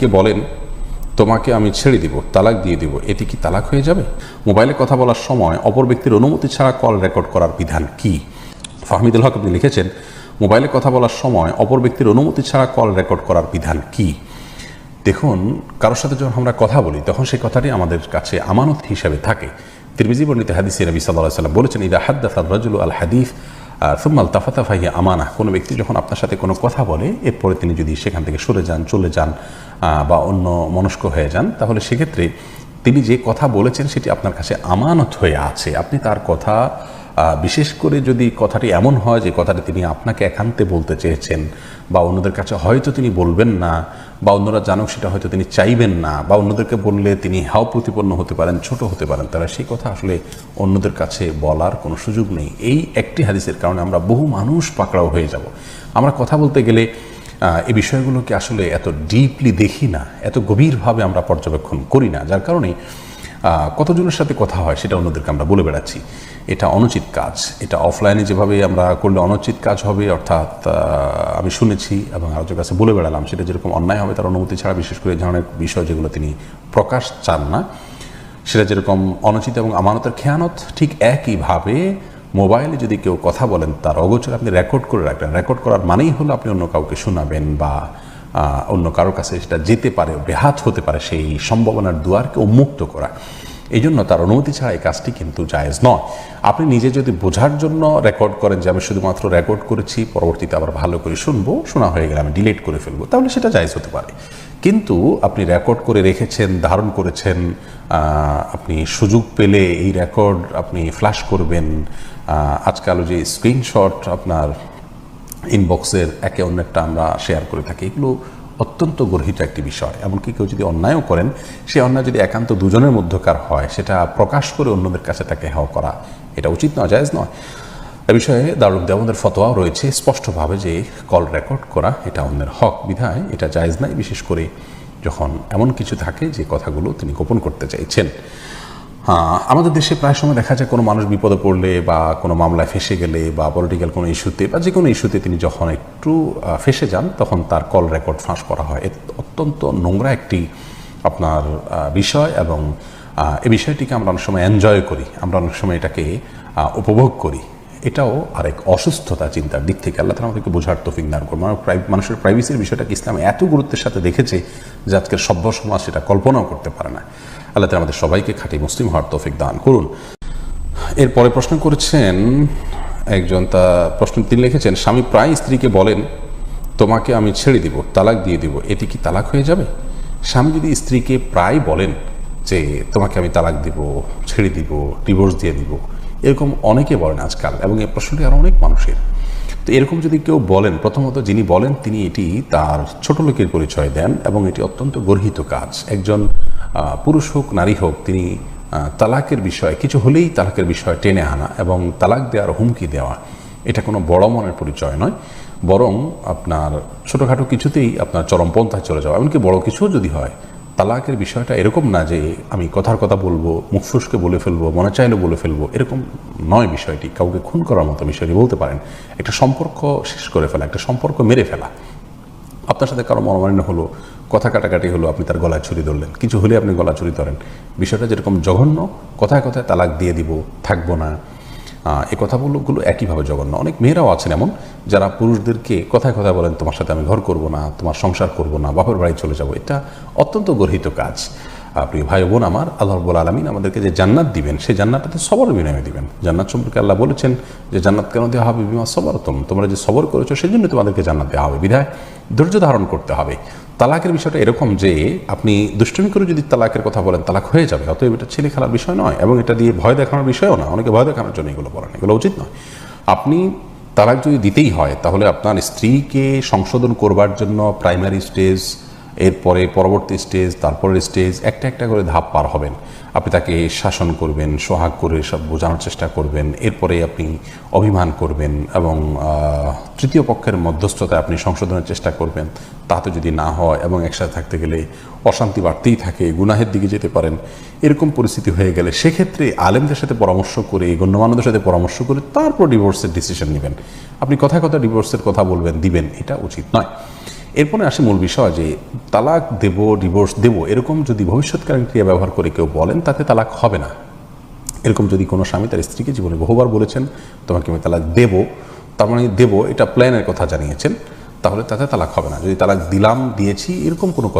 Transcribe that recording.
কে বলেন, তোমাকে আমি ছেড়ে দিব, তালাক দিয়ে দিব এটি কি তালাক হয়ে যাবে? মোবাইলে কথা বলার সময় অপর ব্যক্তির অনুমতি ছাড়া কল রেকর্ড করার বিধান কি? ফাহমিদুল হক আপনি লিখেছেন, মোবাইলে কথা বলার সময় অপর ব্যক্তির অনুমতি ছাড়া কল রেকর্ড করার বিধান কি? দেখুন, কারোর সাথে যখন আমরা কথা বলি, তখন সেই কথাটি আমাদের কাছে আমানত হিসাবে থাকে। তিরমিজি বর্ণিত হাদিসে নবী সাল্লাহ সাল্লাম বলেছেন, ইদা হাদ্দাফার রাজুল আল হাদিফ সুম্মাল তাফাতা ফাহিয়া আমানা। কোনো ব্যক্তি যখন আপনার সাথে কোনো কথা বলে, এরপরে তিনি যদি সেখান থেকে সরে যান, চলে যান বা অন্য মনস্ক হয়ে যান, তাহলে সেক্ষেত্রে তিনি যে কথা বলেছেন সেটি আপনার কাছে আমানত হয়ে আছে। আপনি তার কথা বিশেষ করে যদি কথাটি এমন হয় যে কথাটি তিনি আপনাকে একান্তে বলতে চেয়েছেন, বা অন্যদের কাছে হয়তো তিনি বলবেন না, বা অন্যরা জানুক সেটা হয়তো তিনি চাইবেন না, বা অন্যদেরকে বললে তিনি হাও প্রতিপন্ন হতে পারেন, ছোট হতে পারেন, তারা সেই কথা আসলে অন্যদের কাছে বলার কোনো সুযোগ নেই। এই একটি হাদিসের কারণে আমরা বহু মানুষ পাকড়াও হয়ে যাব। আমরা কথা বলতে গেলে এই বিষয়গুলোকে আসলে এত ডিপলি দেখি না, এত গভীরভাবে আমরা পর্যবেক্ষণ করি না। যার কারণে কতজনের সাথে কথা হয় সেটা অন্যদেরকে আমরা বলে বেড়াচ্ছি। এটা অনুচিত কাজ। এটা অফলাইনে যেভাবে আমরা করলে অনুচিত কাজ হবে, অর্থাৎ আমি শুনেছি এবং আলোচক কাছে বলে বেড়ালাম, সেটা যেরকম অন্যায় হবে তার অনুমতি ছাড়া, বিশেষ করে ধরনের বিষয় যেগুলো তিনি প্রকাশ চান না, সেটা যেরকম অনুচিত এবং আমানতের খেয়ানত ঠিক একইভাবে মোবাইলে যদি কেউ কথা বলেন, তার অগোচর আপনি রেকর্ড করে রাখবেন। রেকর্ড করার মানেই হলো আপনি অন্য কাউকে শোনাবেন বা অন্য কারোর কাছে সেটা যেতে পারে বেহাত হতে পারে সেই সম্ভাবনার দুয়ারকে উন্মুক্ত করা। এই জন্য তার অনুমতি ছাড়া এই কাজটি কিন্তু জায়েজ নয়। আপনি নিজে যদি বোঝার জন্য রেকর্ড করেন যে আমি শুধুমাত্র রেকর্ড করেছি, পরবর্তীতে আবার ভালো করে শুনব, শোনা হয়ে গেলে আমি ডিলিট করে ফেলব, তাহলে সেটা জায়েজ হতে পারে। কিন্তু আপনি রেকর্ড করে রেখেছেন, ধারণ করেছেন আপনি সুযোগ পেলে এই রেকর্ড আপনি ফ্ল্যাশ করবেন আজকাল যে স্ক্রিনশট আপনার ইনবক্সের একে অন্যেরটা আমরা শেয়ার করে থাকি, এগুলো অত্যন্ত গর্হিত একটি বিষয়। এমনকি কেউ যদি অন্যায়ও করেন, সে অন্যায় যদি একান্ত দুজনের মধ্যকার হয়, সেটা প্রকাশ করে অন্যদের কাছে তাকে হেওয়া করা, এটা উচিত নয়, জায়েজ নয়। এ বিষয়ে দারুল দেওয়ানদের ফতোয়াও রয়েছে, স্পষ্টভাবে যে কল রেকর্ড করা এটা অন্যের হক। বিধায় এটা জায়েজ নাই, বিশেষ করে যখন এমন কিছু থাকে যে কথাগুলো তিনি গোপন করতে চাইছেন। আমাদের দেশে প্রায় সময় দেখা যায় কোনো মানুষ বিপদে পড়লে বা কোনো মামলায় ফেসে গেলে বা পলিটিক্যাল কোনো ইস্যুতে বা যে কোনো ইস্যুতে তিনি যখন একটু ফেসে যান, তখন তার কল রেকর্ড ফাঁস করা হয়। অত্যন্ত নোংরা একটি আপনার বিষয় এবং এই বিষয়টিকে আমরা অনেক সময় এনজয় করি। আমরা অনেক সময় এটাকে উপভোগ করি। এটাও আরেক অসুস্থতা চিন্তার দিক থেকে। আল্লাহ তালা আমাদেরকে বোঝার তফিক দান করব মানুষের প্রাইভেসির বিষয়টাকে ইসলাম এত গুরুত্বের সাথে দেখেছে যে আজকের সভ্য সমাজ সেটা কল্পনাও করতে পারে না। আল্লাহ আমাদের সবাইকে খাঁটি মুসলিম হওয়ার তৌফিক দান করুন। এরপরে প্রশ্ন করেছেন, একজন তা প্রশ্ন তিনি লিখেছেন, স্বামী প্রায় স্ত্রীকে বলেন, তোমাকে আমি ছেড়ে দিব, তালাক দিয়ে দিব এটি কি তালাক হয়ে যাবে? স্বামী যদি স্ত্রীকে প্রায় বলেন যে, তোমাকে আমি তালাক দিব, ছেড়ে দিব ডিভোর্স দিয়ে দিব, এরকম অনেকে বলেন আজকাল। এবং এই প্রশ্নটি আরও অনেক মানুষের। তো এরকম যদি কেউ বলেন, প্রথমত যিনি বলেন তিনি এটি তার ছোট লোকের পরিচয় দেন এবং এটি অত্যন্ত গর্হিত কাজ। একজন পুরুষ হোক, নারী হোক, তিনি তালাকের বিষয়ে, কিছু হলেই তালাকের বিষয় টেনে আনা এবং তালাক দেওয়ার হুমকি দেওয়া, এটা কোনো বড় মনের পরিচয় নয়। বরং আপনার ছোটোখাটো কিছুতেই আপনার চরমপন্থায় চলে যাওয়া, এমনকি বড় কিছুও যদি হয় তালাকের বিষয়টা এরকম না যে আমি কথার কথা বলব, মুখ ফুসকে বলে ফেলব, মনে চাইলে বলে ফেলব, এরকম নয় বিষয়টি। কাউকে খুন করার মতো বিষয়টি বলতে পারেন। একটা সম্পর্ক শেষ করে ফেলা, একটা সম্পর্ক মেরে ফেলা। আপনার সাথে কারও মনোমান্য হলো, কথা কাটাকাটি হলো, আপনি তার গলায় ছুরি ধরলেন। কিছু হলে আপনি গলা ছুরি ধরেন। বিষয়টা যেরকম জঘন্য, কথায় কথায় তালাক দিয়ে দিব, থাকব না। আহ, কথাগুলো একইভাবে জঘন্য। অনেক মেয়েরাও আছেন এমন যারা পুরুষদেরকে কথায় কথা বলেন তোমার সাথে আমি ঘর করব না তোমার সংসার করব না বাপের বাড়ি চলে যাব। এটা অত্যন্ত গর্হিত কাজ। প্রিয় ভাই বোন, আমার আল্লাহ রব্বুল আলমিন আমাদেরকে যে জান্নাত দিবেন, সেই জান্নাতটা তো সবর বিনিময়ে দিবেন। জান্নাত সম্পর্কে আল্লাহ বলেছেন যে, জান্নাত কেন দেওয়া হবে? বিমা সবরতম। তোমরা যে সবর করেছ সেই জন্য তোমাদেরকে জান্নাত দেওয়া হবে। বিধায় ধৈর্য ধারণ করতে হবে। তালাকের বিষয়টা এরকম যে, আপনি দুষ্টমি করে যদি তালাকের কথা বলেন, তালাক হয়ে যাবে। অতএব এটা ছেলে খেলার বিষয় নয় এবং এটা দিয়ে ভয় দেখানোর বিষয়ও না। অনেকে ভয় দেখানোর জন্য এগুলো বলেন এগুলো উচিত নয়। আপনি তালাক যদি দিতেই হয়, তাহলে আপনার স্ত্রীকে সংশোধন করবার জন্য প্রাইমারি স্টেজ এরপরে পরবর্তী স্টেজ, তারপরের স্টেজ, একটা একটা করে ধাপ পার হবেন। আপনি তাকে শাসন করবেন, সোহাগ করে সব বোঝানোর চেষ্টা করবেন, এরপরে আপনি অভিমান করবেন এবং তৃতীয় পক্ষের মধ্যস্থতায় আপনি সংশোধনের চেষ্টা করবেন। তাতে যদি না হয় এবং একসাথে থাকতে গেলে অশান্তি বাড়তেই থাকে, গুনাহের দিকে যেতে পারেন, এরকম পরিস্থিতি হয়ে গেলে সেক্ষেত্রে আলেমদের সাথে পরামর্শ করে, গণ্যমান্যদের সাথে পরামর্শ করে তারপর ডিভোর্সের ডিসিশন নেবেন। আপনি কথায় কথা ডিভোর্সের কথা বলবেন, দিবেন, এটা উচিত নয়। এরপরে আসে মূল বিষয় যে তালাক দেব ডিভোর্স দেব, এরকম যদি ভবিষ্যৎকালীন ক্রিয়া ব্যবহার করে কেউ বলেন, তাতে তালাক হবে না। এরকম যদি কোনো স্বামী তার স্ত্রীকে জীবনে বহুবার বলেছেন, তোমাকে আমি তালাক দেব, তার মানে দেব এটা প্ল্যানের কথা জানিয়েছেন, তাহলে তাতে তালাক হবে না। যদি তালাক দিলাম, দিয়েছি, এরকম কোনো